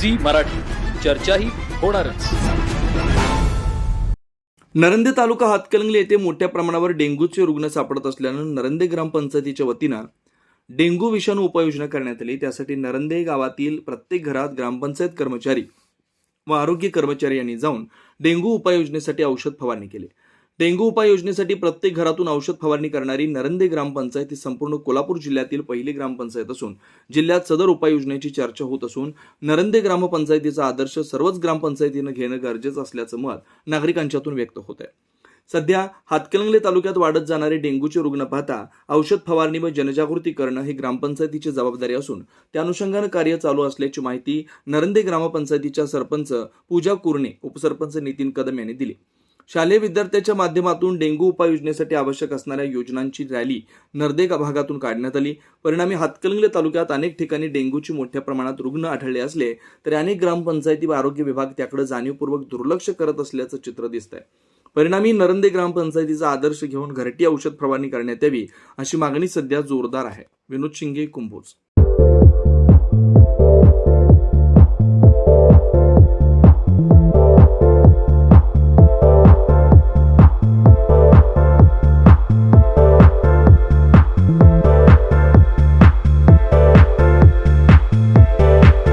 Zee Marathi. चर्चाही होणारच. नरंदे तालुका हातकलंगले येथे मोठ्या प्रमाणावर डेंग्यूचे रुग्ण सापडत असल्यानं नरंदे ग्रामपंचायतीच्या वतीनं डेंग्यू विषाणू उपाययोजना करण्यात आली. त्यासाठी नरंदे गावातील प्रत्येक घरात ग्रामपंचायत कर्मचारी व आरोग्य कर्मचारी यांनी जाऊन डेंग्यू उपाययोजनेसाठी औषध फवारणी केली. डेंग्यू उपाययोजनेसाठी प्रत्येक घरातून औषध फवारणी करणारी नरंदे ग्रामपंचायत ही संपूर्ण कोल्हापूर जिल्ह्यातील पहिली ग्रामपंचायत असून जिल्ह्यात सदर उपाययोजनेची चर्चा होत असून नरंदे ग्रामपंचायतीचा आदर्श सर्वच ग्रामपंचायतीनं घेणं गरजेचं असल्याचं मत नागरिकांच्यातून व्यक्त होत आहे सध्या हातकलंगले तालुक्यात वाढत जाणारे डेंग्यूचे रुग्ण पाहता औषध फवारणी व जनजागृती करणं ही ग्रामपंचायतीची जबाबदारी असून त्या अनुषंगानं कार्य चालू असल्याची माहिती नरंदे ग्रामपंचायतीच्या सरपंच पूजा कुर्णे उपसरपंच नितीन कदम यांनी दिली. शालेय विद्यार्थ्याच्या माध्यमातून डेंग्यू उपाययोजनेसाठी आवश्यक असणाऱ्या योजनांची रॅली नरदे भागातून काढण्यात आली. परिणामी हातकलंगले तालुक्यात अनेक ठिकाणी डेंग्यूची मोठ्या प्रमाणात रुग्ण आढळले असले तरी अनेक ग्रामपंचायती व आरोग्य विभाग त्याकडे जाणीवपूर्वक दुर्लक्ष करत असल्याचं चित्र दिसत आहे परिणामी नरंदे ग्रामपंचायतीचा आदर्श घेऊन घरटी औषध फवारणी करण्यात यावी अशी मागणी सध्या जोरदार आहे. विनोद शिंगे कुंभोज.